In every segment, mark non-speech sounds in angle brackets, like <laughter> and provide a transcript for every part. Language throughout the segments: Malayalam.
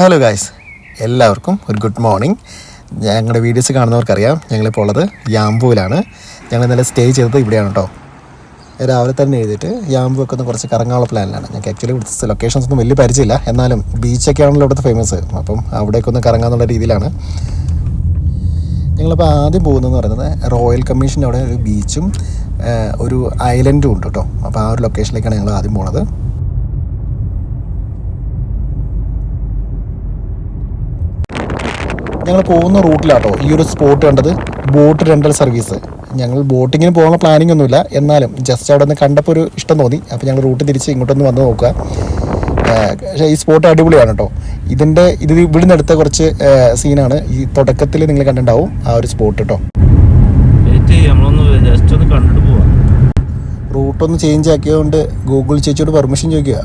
ഹലോ ഗായ്സ് എല്ലാവർക്കും ഒരു ഗുഡ് മോർണിംഗ് ഞങ്ങളുടെ വീഡിയോസ് കാണുന്നവർക്കറിയാം. ഞങ്ങളിപ്പോൾ ഉള്ളത് യാമ്പൂവിലാണ്. ഞങ്ങൾ ഇന്നലെ സ്റ്റേ ചെയ്തത് ഇവിടെയാണ് കേട്ടോ രാവിലെ തന്നെ എഴുതിയിട്ട് യാമ്പു ഒക്കെ ഒന്ന് കുറച്ച് കറങ്ങാനുള്ള പ്ലാനിലാണ് ഞങ്ങൾക്ക് ആക്ച്വലി ഇവിടുത്തെ ലൊക്കേഷൻസ് ഒന്നും വലിയ പരിചയമില്ല. എന്നാലും ബീച്ചൊക്കെ ആണല്ലോ ഇവിടുത്തെ ഫേമസ് അപ്പം അവിടേക്ക് ഒന്ന് കറങ്ങാന്നുള്ള രീതിയിലാണ്. ഞങ്ങളിപ്പോൾ ആദ്യം പോകുന്നതെന്ന് പറയുന്നത് റോയൽ കമ്മീഷന്റെ അവിടെ ഒരു ബീച്ചും ഒരു ഐലൻഡും ഉണ്ട് കേട്ടോ അപ്പോൾ ആ ഒരു ലൊക്കേഷനിലേക്കാണ് ഞങ്ങൾ ആദ്യം പോണത്. ഞങ്ങൾ പോകുന്ന റൂട്ടിലാട്ടോ ഈ ഒരു സ്പോട്ട് കണ്ടത് ബോട്ട് റെന്റൽ സർവീസ്. ഞങ്ങൾ ബോട്ടിങ്ങിന് പോകാനുള്ള പ്ലാനിംഗ് ഒന്നുമില്ല. എന്നാലും ജസ്റ്റ് അവിടെ നിന്ന് കണ്ടപ്പോൾ ഒരു ഇഷ്ടം തോന്നി. അപ്പോൾ ഞങ്ങൾ റൂട്ട് തിരിച്ച് ഇങ്ങോട്ടൊന്ന് വന്ന് നോക്കുക. പക്ഷേ ഈ സ്പോട്ട് അടിപൊളിയാണ് കേട്ടോ ഇതിന്റെ ഇത് ഇവിടുന്ന് എടുത്ത കുറച്ച് സീനാണ് ഈ തുടക്കത്തിൽ നിങ്ങൾ കണ്ടിട്ടുണ്ടാവും ആ ഒരു സ്പോട്ട് കേട്ടോ റൂട്ടൊന്ന് ചേഞ്ച് ആക്കിയതുകൊണ്ട് ഗൂഗിൾ ചേച്ചിയോട് പെർമിഷൻ ചോദിക്കുക.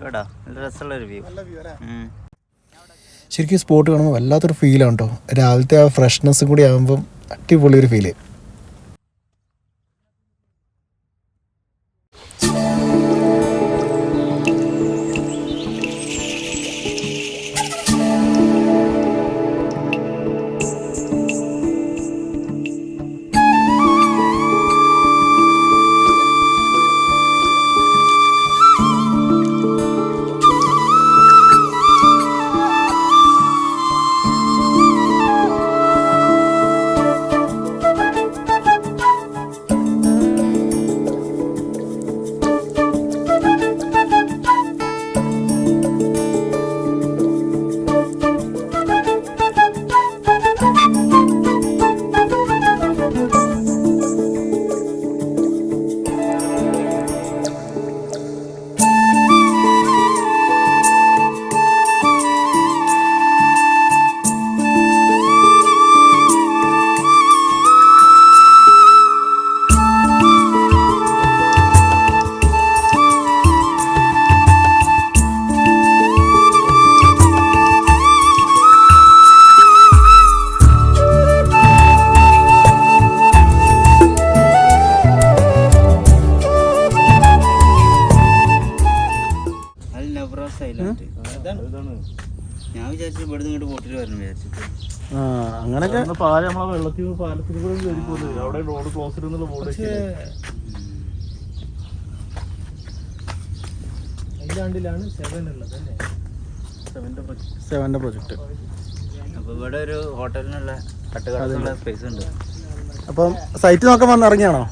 നല്ല നല്ല രസമുള്ള ഒരു വ്യൂ ശരിക്കും സ്പോട്ട് കാണുമ്പോൾ വല്ലാത്തൊരു ഫീലാണ് കേട്ടോ രാവിലത്തെ ആ ഫ്രഷ്നെസ് കൂടി ആകുമ്പം അടിപൊളി ഒരു ഫീൽ ഞാൻ വിചാരിച്ചു ഇവിടുന്ന് ഇങ്ങോട്ട് ബോട്ടിൽ വരണം വിചാരിച്ചിട്ട്. ആ അങ്ങനെയൊക്കെ പാല നമ്മളെ വെള്ളത്തിൽ പാലത്തിൽ കൂടെ കയറി പോകുന്നത് അവിടെ റോഡ് ക്ലോസ് എന്നുള്ള ബോർഡ് സെവന്റെ പ്രൊജക്റ്റ് അപ്പോൾ ഇവിടെ ഒരു ഹോട്ടലിനുള്ള സ്പേസ് ഉണ്ട്. അപ്പം സൈറ്റ് നോക്കാൻ വന്ന് ഇറങ്ങിയാണോ?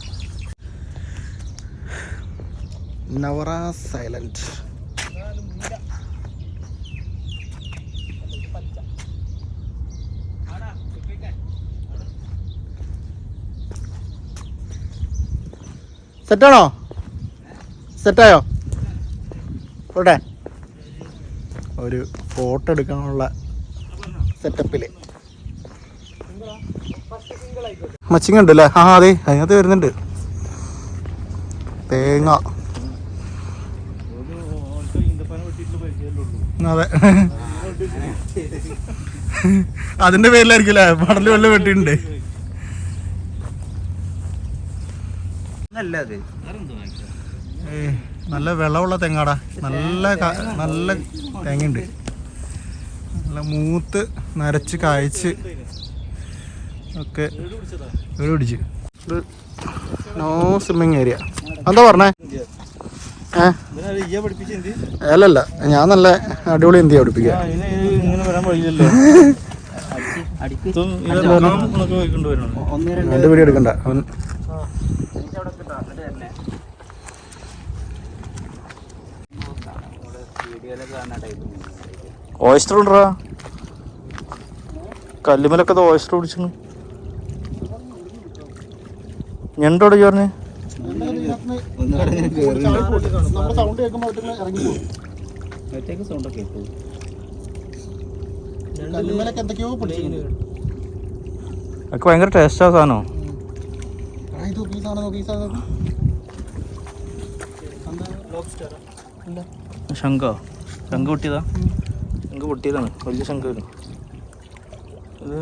നവറ സൈലന്റ് സെറ്റാണോ? സെറ്റായോ? പോട്ടെ. ഒരു ഫോട്ടോ എടുക്കാനുള്ള സെറ്റപ്പിൽ മച്ചിങ് ഉണ്ട് അല്ലേ ആ അതെ. അതിനകത്ത് വരുന്നുണ്ട്. തേങ്ങ. അതെ. അതിന്റെ പേരിലായിരിക്കും അല്ലേ? പടൽ വെള്ളം വെട്ടിട്ടുണ്ട് നല്ല വെള്ളമുള്ള തെങ്ങാടാ. നല്ല നല്ല തേങ്ങയുണ്ട്. നല്ല മൂത്ത് നരച്ച് കായ്ച്ച് ഒക്കെ ഇവിടെ പിടിച്ച്. ഇത് നോ സ്വിമ്മിങ് ഏരിയ എന്താ പറഞ്ഞേ? അല്ലല്ല ഞാൻ നല്ല അടിപൊളി പഠിപ്പിക്കുക. <laughs> പോയിക്കൊണ്ട് വരണം രണ്ട് വീഡിയോ എടുക്കണ്ട. അവൻ ഓയിസ്റ്റർ ഉണ്ടോ കല്ലുമലൊക്കെ ഓയിസ്റ്റർ പിടിച്ചു ഞണ്ടോടെ ചേർന്ന് അതൊക്കെ ഭയങ്കര ടേസ്റ്റാ സാധനം. ശങ്ക ശങ്ക നോക്ക്, പൊട്ടിയതാണ്. വലിയ ശംഖ് വരും ഇത്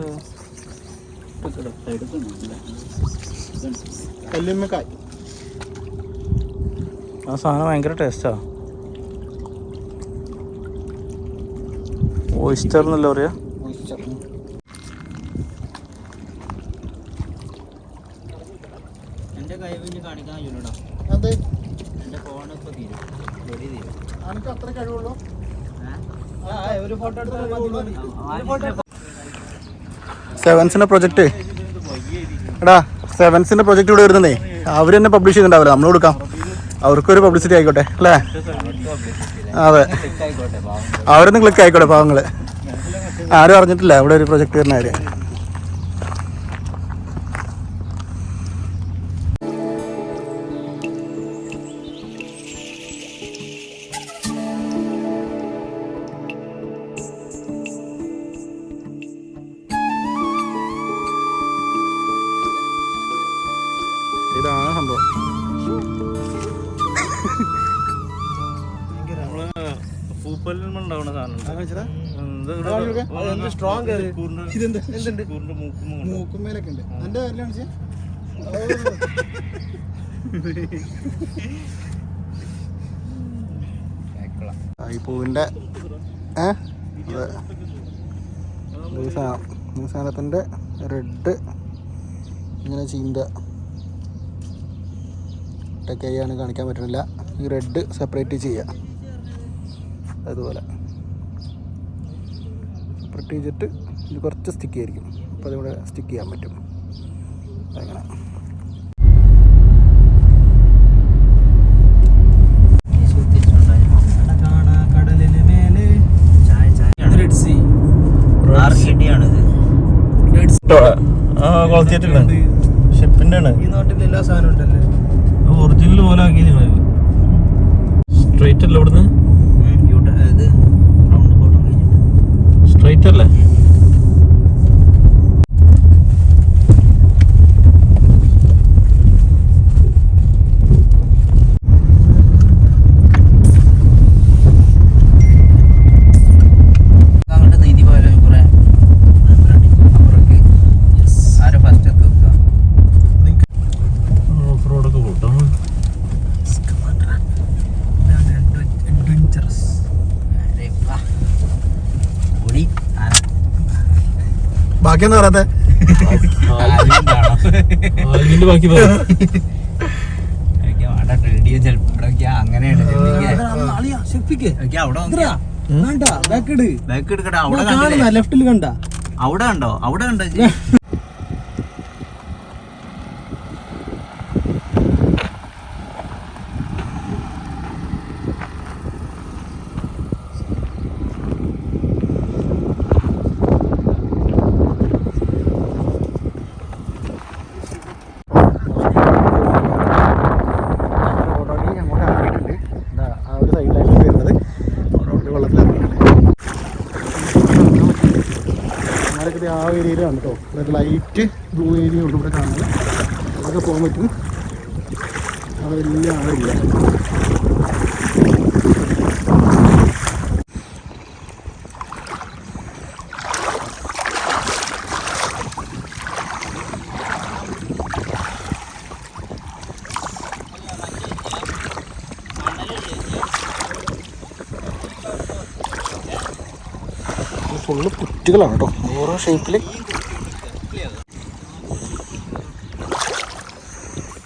കല്ലുമ്മക്കായ്. ആ സാധനം ഭയങ്കര ടേസ്റ്റാ. ഓയിസ്റ്റർ എന്നല്ല പറയാ? സെവൻസിന്റെ പ്രൊജക്ട് എടാ സെവൻസിന്റെ പ്രൊജക്ട് ഇവിടെ വരുന്നേ അവർ തന്നെ പബ്ലിഷ് ചെയ്തിട്ടുണ്ടാവില്ല? നമ്മൾ കൊടുക്കാം. അവർക്കൊരു പബ്ലിസിറ്റി ആയിക്കോട്ടെ അല്ലേ? അതെ. അവരൊന്ന് ക്ലിക്ക് ആയിക്കോട്ടെ പാവങ്ങൾ. ആരും അറിഞ്ഞിട്ടില്ല ഇവിടെ ഒരു പ്രൊജക്ട് വരുന്ന കാര്യം. ഇതെന്ത്? മൂക്കുമേലൊക്കെ ഉണ്ട് എന്റെ കാര്യം ഈ പൂവിന്റെ ഏ? ഈ സാധനം ഈ സാധനത്തിന്റെ റെഡ് ഇങ്ങനെ ചീന്ത കൈയാണ് കാണിക്കാൻ പറ്റുന്നില്ല. ഈ റെഡ് സെപ്പറേറ്റ് ചെയ്യുക. അതുപോലെ. സെപ്പറേറ്റ് ചെയ്തിട്ട് ഇത് കുറച്ച് സ്റ്റിക്ക് ആയിരിക്കും. അപ്പോൾ അതിവിടെ സ്റ്റിക്ക് ചെയ്യാൻ പറ്റും. അങ്ങനെ. ഷിപ്പിന്റെ ആണ്. ഈ നാട്ടിൽ എല്ലാ സാധനവും ഉണ്ടല്ലേ? ഒറിജിനൽ പോലെ ആക്കിയത് സ്ട്രൈറ്റ് അല്ല ഇവിടുന്ന് ഇത് റൗണ്ട് ബോട്ടം സ്ട്രൈറ്റ് അല്ലേ അങ്ങോട്ട് നീന്തി പോയാലോ കുറെ അപ്പുറക്ക് ആരെ ഫസ്റ്റ് എത്തുക ഓഫ് റോഡൊക്കെ കൂട്ടോ അഡ്വഞ്ചറസ് ഓടി ബാക്കി എന്താ പറയാത്തെ അതിന്റെ ബാക്കി പറ റേഡിയോ ചിലപ്പോഴൊക്കെ അങ്ങനെയാണ് ഷെഫിക്ക് ഒക്കെ അവിടെ നോക്കിയാ വേണ്ട ബാക്ക് ഇട് ബാക്ക് എടുക്കട്ടെ അവിടെ കാണുന്ന കണ്ടില്ലേ ലെഫ്റ്റിൽ കണ്ട അവിടെ കണ്ടോ അവിടെ കണ്ടോ ഓൾറെഡി അങ്ങോട്ട് ഇറങ്ങിയിട്ടുണ്ട് ഇതാ ആ ഒരു സൈഡിലായിട്ട് വരുന്നത് ഓൾറെഡി വെള്ളത്തിൽ ഇറങ്ങിയിട്ടുണ്ട് ഞങ്ങളൊക്കെ ആ ഏരിയയിലാണ് കേട്ടോ ഒരു ലൈറ്റ് ബ്ലൂ ഏരിയ ഉണ്ട് ഇവിടെ കാണുന്നത്. അതൊക്കെ പോകാൻ പറ്റും. വലിയ ആളില്ല ഫുള്ള് കുറ്റികളാണ് കേട്ടോ. ഓരോ ഷേപ്പിൽ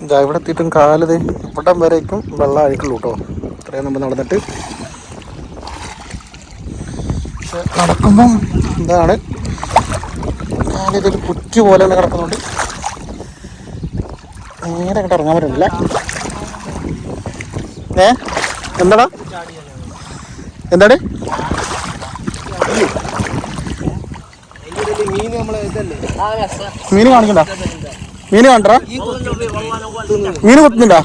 ഇതാ ഇവിടെ എത്തിയിട്ടും കാലത് ഇവിടം വരേക്കും വെള്ളം ആയിട്ടുള്ളൂ കേട്ടോ. ഇത്രയും നമ്മൾ നടന്നിട്ട്. പക്ഷെ നടക്കുമ്പം എന്താണ് കാലിതൊരു കുറ്റി തന്നെ കിടക്കുന്നുണ്ട് നേരെ അങ്ങോട്ട് ഇറങ്ങാൻ പറ്റുന്നില്ല. ഏ? എന്താടാ? എന്താണ് മീന് കാണിക്കണ്ട? മീന് കണ്ടടാ മീന് കൊത്തുന്നുണ്ടാ?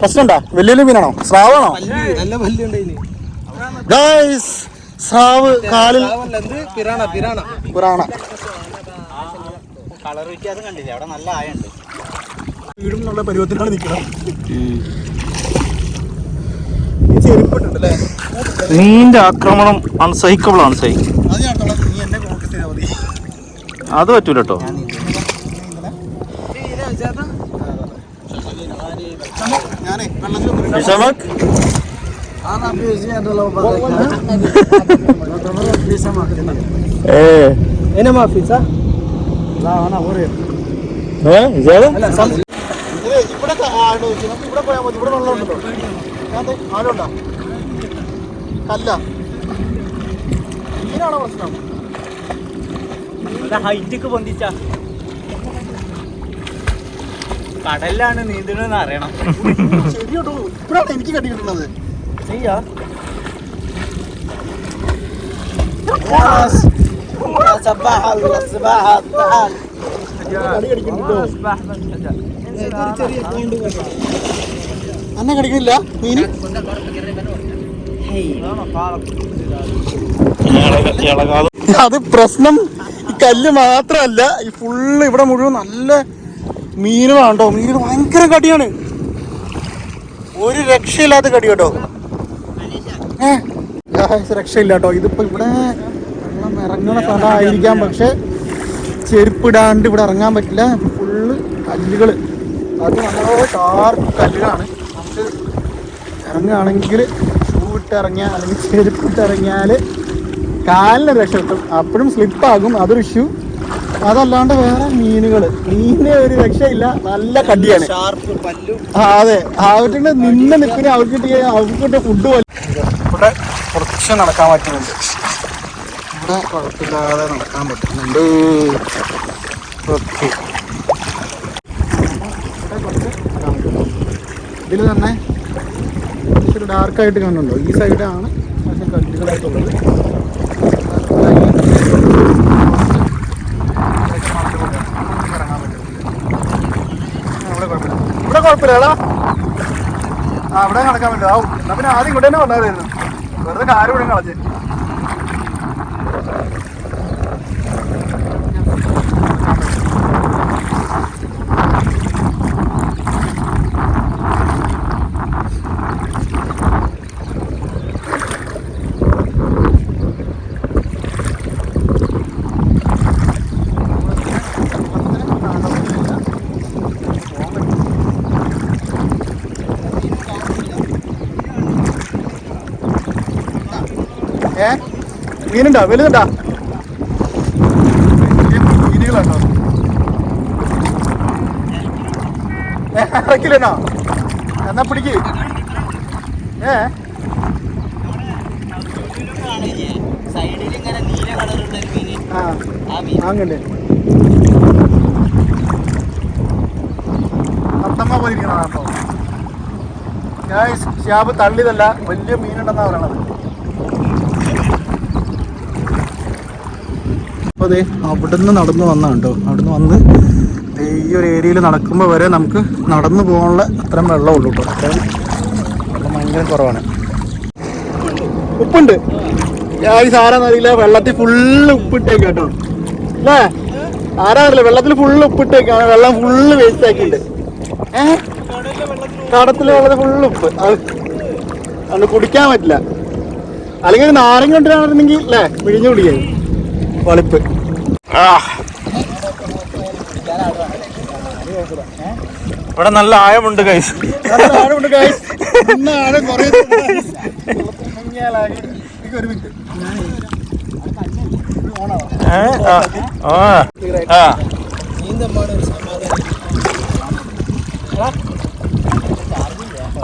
പ്രശ്നമുണ്ടോ? വലിയ വലിയ മീനാണോ? സ്രാവാണോ? ഗൈസ് സ്രാവ് കാലിൽ പുറാണ. കളർ വ്യത്യാസം കണ്ടില്ലേ? അവിടെ നല്ല ആയുണ്ട്. വീടും നല്ല പരുവത്തിലാണ് നിൽക്കണം മീനിന്റെ ആക്രമണം അൺസഹിക്കബിൾ ആണ് സൈ. അത് ഞാൻ നീ എന്നെ ഫോക്കസ് മതി. അത് പറ്റൂല കേട്ടോ? ഇവിടെ ഇവിടെ പോയാൽ മതി. ഇവിടെ വെള്ളം ഞാൻ ആഴമുണ്ടോ കല്ല. ഇതിനാണോ പ്രശ്നം? ഹൈറ്റൊക്കെ പൊന്തിച്ച. കടലിലാണ് നീന്തണെന്ന് അറിയണം. ശരിയോട്ടോ. ഇപ്പോഴാണ് എനിക്ക് കണ്ടിട്ടുള്ളത് ചെയ്യാ. ചെറിയ അന്നെ കടിക്കില്ല മീന്? അത് പ്രശ്നം ഈ കല്ല് മാത്രമല്ല ഈ ഫുള്ള് ഇവിടെ മുഴുവൻ നല്ല മീനുകളാണ്ടോ മീനുകൾ ഭയങ്കര കടിയാണ്. ഒരു രക്ഷയില്ലാത്ത കടി കേട്ടോ. ഏഹ് രക്ഷയില്ല കേട്ടോ ഇതിപ്പോ ഇവിടെ വെള്ളം ഇറങ്ങുന്ന സ്ഥലമായിരിക്കാം. പക്ഷെ ചെരുപ്പിടാണ്ട് ഇവിടെ ഇറങ്ങാൻ പറ്റില്ല. ഫുള്ള് കല്ലുകൾ അത് നമ്മളോ ഷാർപ്പ് കല്ലുകളാണ്. നമുക്ക് ഇറങ്ങുകയാണെങ്കിൽ ഷൂ ഇട്ട് ഇറങ്ങിയാൽ അല്ലെങ്കിൽ ചെരുപ്പിട്ട് ഇറങ്ങിയാൽ കാലിന് രക്ഷ കിട്ടും അപ്പോഴും സ്ലിപ്പാകും അതൊരു ഇഷ്യൂ അതല്ലാണ്ട് വേറെ മീനുകൾ. മീനിന് ഒരു രക്ഷയില്ല. നല്ല കടിയാണ്. ഷാർപ്പ് പല്ലും. ആ അതെ. അവരുടെ നിന്ന നിപ്പിന് അവർക്ക് കിട്ടിയ അവർക്ക് കിട്ടിയ ഫുഡ് പോലെ. ഇവിടെ കുറച്ച് നടക്കാൻ പറ്റുന്നുണ്ട്. ഇവിടെ കുഴപ്പമില്ലാതെ നടക്കാൻ പറ്റുന്നുണ്ട്. ഓക്കെ. ഇതിൽ തന്നെ ഇച്ചിരി ഡാർക്കായിട്ട് കാണുന്നുണ്ടോ. ഈ സൈഡാണ് പക്ഷെ കല്ലുകളായിട്ടുള്ളത്. ഇവിടെ കുഴപ്പമില്ല. അവിടെ നടക്കാൻ പറ്റും. ആവും എന്നാ പിന്നെ ആദ്യം ഇങ്ങോട്ട് തന്നെ കൊണ്ടുവരായിരുന്നു വെറുതെ കാര്യം ഇവിടെ കളഞ്ഞ് ഏ മീനുണ്ടോ വലുതുണ്ടോ. മീനുകളുണ്ടോ ഇറക്കില്ലെന്നോ എന്നാ പിടിക്ക്. ഏ? വാങ്ങണ്ടേ അത്തമ്മ പോയിരിക്കണോ ഗായ്സ് ഷിയാബ് തള്ളിയതല്ല വലിയ മീനുണ്ടെന്നാ പറയണത്. അപ്പോൾ അതെ അവിടുന്ന് നടന്ന് വന്ന കേട്ടോ അവിടുന്ന് വന്ന് ഈ ഒരു ഏരിയയിൽ നടക്കുമ്പോൾ വരെ നമുക്ക് നടന്നു പോകാനുള്ള അത്രയും വെള്ളമുള്ളൂ കേട്ടോ. അത്രയും വെള്ളം ഭയങ്കര കുറവാണ്. ഉപ്പുണ്ട്. ഞാൻ സാറാന്നറിയില്ല വെള്ളത്തിൽ ഫുള്ള് ഉപ്പിട്ടേക്ക് കേട്ടോ. അല്ലേ? ആരാറില്ല വെള്ളത്തിൽ ഫുള്ള് ഉപ്പിട്ടേക്കാണ് വെള്ളം ഫുള്ള് വേസ്റ്റ് ആക്കിയിട്ടുണ്ട്. ഏഹ് കടത്തിലെ വെള്ളത്തിൽ ഫുള്ള് ഉപ്പ്. അത് കുടിക്കാൻ പറ്റില്ല. അല്ലെങ്കിൽ നാരങ്ങ കൊണ്ടുവരാണെന്നുണ്ടെങ്കിൽ അല്ലേ? പിഴിഞ്ഞു കുടിക്കാൻ വളിപ്പ് ഇവിടെ നല്ല ആഴമുണ്ട് കൈസ് ആഴമുണ്ട് ആഴം കുറേ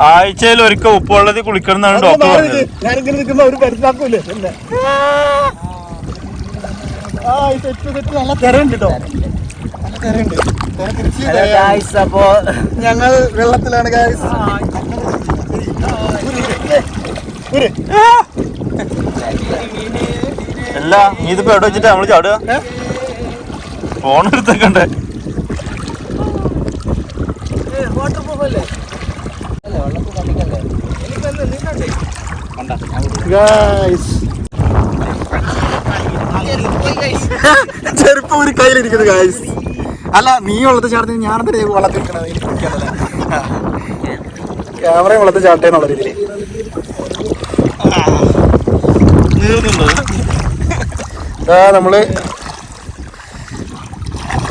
ആഴ്ചയിൽ ഒരിക്കൽ ഉപ്പുവെള്ളത്തിൽ കുളിക്കണം എന്നാണ് ഡോക്ടർ പറഞ്ഞത്. ഞാനിങ്ങനെ നിൽക്കുമ്പോ ഒരു പരിസാക്കൂല്ലേ എന്നെ ആ ഈ തെറ്റ് തെറ്റ് നല്ല തിരയുണ്ട് കേട്ടോ നല്ല തിരയുണ്ട്. തിരയാണ്. അപ്പോ ഞങ്ങൾ വെള്ളത്തിലാണ് ഗായ്സ് അല്ല നീ ഇതിപ്പോ എവിടെ വെച്ചിട്ട് നമ്മൾ ചാടുക? ഫോൺ എടുത്തേക്കണ്ടേ? ഗായ്സ് ചെരുപ്പ് ഒരു കയ്യിലിരിക്കുന്നത് ഗായ്സ് അല്ല നീ വെള്ളത്തിൽ ചാടുന്നത് ഞാൻ വെള്ളത്തിൽ എനിക്ക് പിടിക്കാനല്ലേ ക്യാമറ വെള്ളത്തിൽ ചാട്ടേന്നുള്ള രീതിയിൽ. ഇതാ നമ്മൾ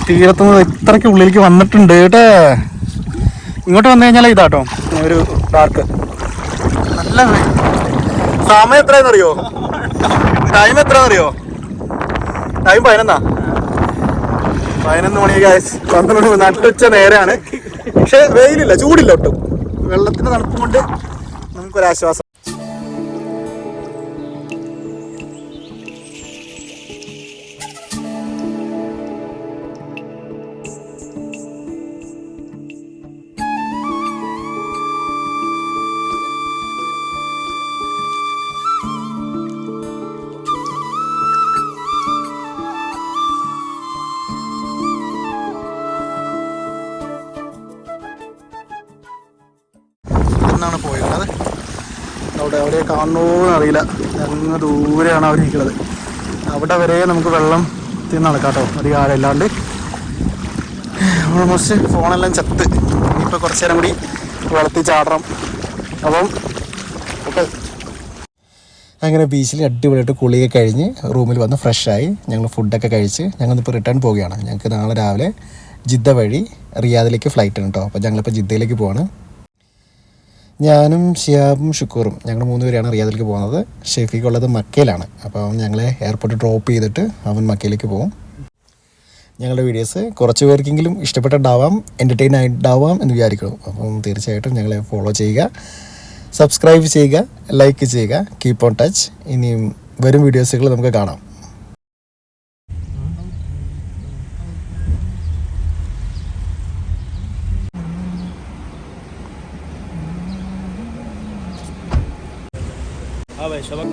തീരത്തുനിന്ന് ഇത്രയ്ക്ക് ഉള്ളിലേക്ക് വന്നിട്ടുണ്ട് കേട്ടോ. ഇങ്ങോട്ട് വന്നു കഴിഞ്ഞാൽ ഇതാട്ടോ ഒരു പാർക്ക് നല്ല സമയം എത്രയെന്നറിയോ ടൈം എത്രയെന്ന് അറിയോ ടൈം പതിനൊന്നാ? പതിനൊന്ന് മണി ഗ്യാസ് പന്ത്രണ്ട് മണി നട്ടുച്ച നേരെയാണ്. പക്ഷെ വെയിലില്ല ചൂടില്ല ഒട്ടും. വെള്ളത്തിന്റെ തണുപ്പ് കൊണ്ട് നമുക്കൊരാശ്വാസം കാണണോന്ന് അറിയില്ല. അങ്ങ് ദൂരെയാണ് അവർ ഇരിക്കുന്നത്. അവിടെ വരെ നമുക്ക് വെള്ളം തിന്ന് നടക്കാം കേട്ടോ അധികം ആഴമില്ലാണ്ട് ഓൾമോസ്റ്റ് ഫോണെല്ലാം ചത്ത്. ഇനിയിപ്പോൾ കുറച്ച് നേരം കൂടി വെള്ളത്തിൽ ചാടണം. അപ്പം ഓക്കെ. അങ്ങനെ ബീച്ചിൽ അടിപൊളിയായിട്ട് കുളിയൊക്കെ കഴിഞ്ഞ് റൂമിൽ വന്ന് ഫ്രഷായി ഞങ്ങൾ ഫുഡൊക്കെ കഴിച്ച് ഞങ്ങളിപ്പോൾ റിട്ടേൺ പോവുകയാണ്. ഞങ്ങൾക്ക് നാളെ രാവിലെ ജിദ്ദ വഴി റിയാദിലേക്ക് ഫ്ലൈറ്റ് ഉണ്ട് കേട്ടോ അപ്പോൾ ഞങ്ങളിപ്പോൾ ജിദ്ദയിലേക്ക് പോവാണ്. ഞാനും ഷിയാബും ഷുക്കൂറും ഞങ്ങൾ മൂന്ന് പേരെയാണ് റിയാദിലേക്ക് പോകുന്നത്. ഷെഫീഖ് ഉള്ളത് മക്കയിലാണ് അപ്പോൾ ഞങ്ങളെ എയർപോർട്ട് ഡ്രോപ്പ് ചെയ്തിട്ട് അവൻ മക്കയിലേക്ക് പോകും. ഞങ്ങളുടെ വീഡിയോസ് കുറച്ച് പേർക്കെങ്കിലും ഇഷ്ടപ്പെട്ടിട്ടുണ്ടാവാം എന്റർടൈൻ ആയിട്ടുണ്ടാവാം എന്ന് വിചാരിക്കണം അപ്പം തീർച്ചയായിട്ടും ഞങ്ങളെ ഫോളോ ചെയ്യുക സബ്സ്ക്രൈബ് ചെയ്യുക ലൈക്ക് ചെയ്യുക കീപ്പ് ഓൺ ടച്ച് ഇനിയും വരും വീഡിയോസുകൾ നമുക്ക് കാണാം. હા ભાઈ સવા